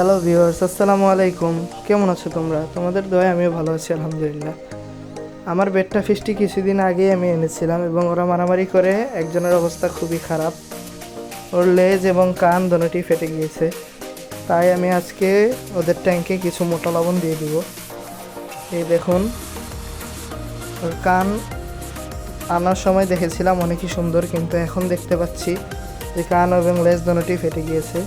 Hello viewers আসসালামু আলাইকুম। কেমন আছো তোমরা? তোমাদের দয়া আমিও ভালো আছি, আলহামদুলিল্লাহ। আমার বেডটা ফিসটি কিছুদিন আগে আমি এনেছিলাম এবং ওরা মারামারি করে একজনের অবস্থা খুবই খারাপ। ওর লেজ এবং কান দোনোটি ফেটে গিয়েছে। তাই আমি আজকে ওদের ট্যাঙ্কে কিছু মোটা লবণ দিয়ে দিব। এই দেখুন, ওর কান আনার সময় দেখেছিলাম অনেকই সুন্দর, কিন্তু এখন দেখতে পাচ্ছি যে কান এবং লেজ দোনোটি ফেটে গিয়েছে।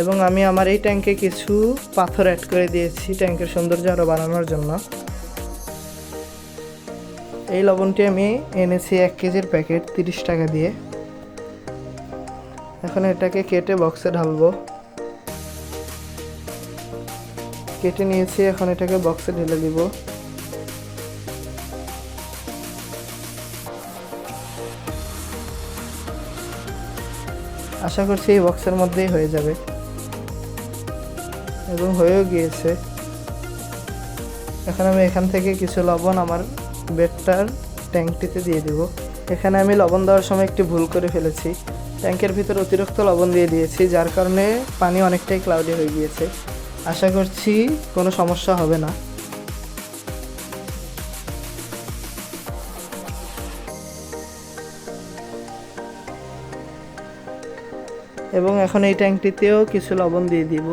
এবং আমি আমার এই ট্যাঙ্কে কিছু পাথর অ্যাড করে দিয়েছি ট্যাঙ্কের সৌন্দর্য আরও বাড়ানোর জন্য। এই লবণটি আমি এনেছি এক কেজির প্যাকেট তিরিশ টাকা দিয়ে। এখন এটাকে কেটে বক্সে ঢালবো। কেটে নিয়েছি, এখন এটাকে বক্সে ঢেলে দিব। আশা করছি এই বক্সের মধ্যেই হয়ে যাবে। এবং হয়েও গিয়েছে। এখন আমি এখান থেকে কিছু লবণ আমার বেডটার ট্যাঙ্কটিতে দিয়ে দিব। এখানে আমি লবণ দেওয়ার সময় একটি ভুল করে ফেলেছি। ট্যাঙ্কের ভিতর অতিরিক্ত লবণ দিয়ে দিয়েছি, যার কারণে পানি অনেকটাই ক্লাউডি হয়ে গিয়েছে। আশা করছি কোনো সমস্যা হবে না। এবং এখন এই ট্যাঙ্কটিতেও কিছু লবণ দিয়ে দিব।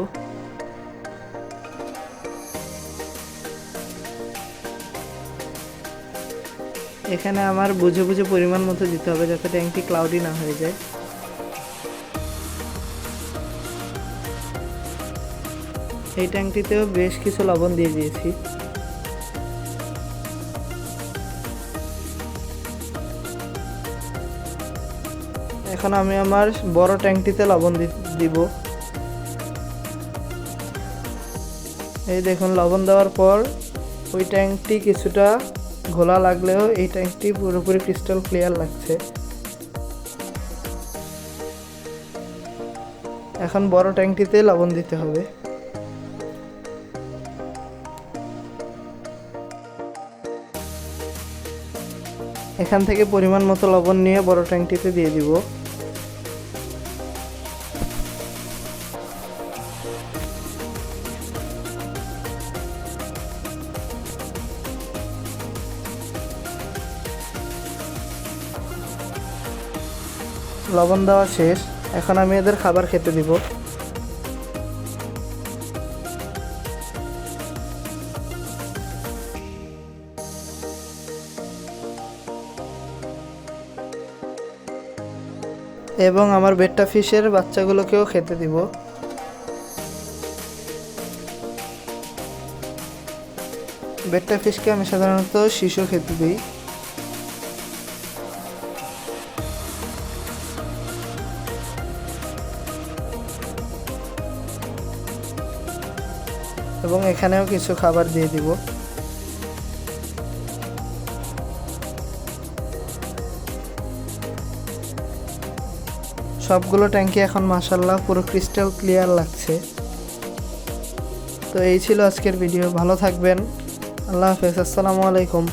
এখানে আমার বুঝে বুঝে পরিমাণ মতো দিতে হবে যাতে ট্যাঙ্কটি ক্লাউডি না হয়ে যায়। এই ট্যাঙ্কটিতেও বেশ কিছু লবণ দিয়ে দিয়েছি। এখন আমি আমার বড় ট্যাঙ্কটিতে লবণ দিব। এই দেখুন, লবণ দেওয়ার পর ওই ট্যাঙ্কটি কিছুটা ঘোলা লাগলেও এই ট্যাঙ্কটি পুরোপুরি ক্রিস্টাল ক্লিয়ার লাগছে। এখন বড় ট্যাঙ্কটিতে লবণ দিতে হবে। এখান থেকে পরিমাণ মতো লবণ নিয়ে বড় ট্যাঙ্কটিতে দিয়ে দিব। লবণ দেওয়া শেষ। এখন আমি এদের খাবার খেতে দিব। এবং আমার বেট্টা ফিশের বাচ্চাগুলোকেও খেতে দিব। বেট্টা ফিশকে আমি সাধারণত শিশু খেতে দিই। এবং এখানেও কিছু খাবার দিয়ে দিব। সবগুলো ট্যাঙ্কি এখন মাসাল্লাহ পুরো ক্রিস্টাল ক্লিয়ার লাগছে। তো এই ছিল আজকের ভিডিও, ভালো থাকবেন। আল্লাহ হাফেজ, আসসালামু আলাইকুম।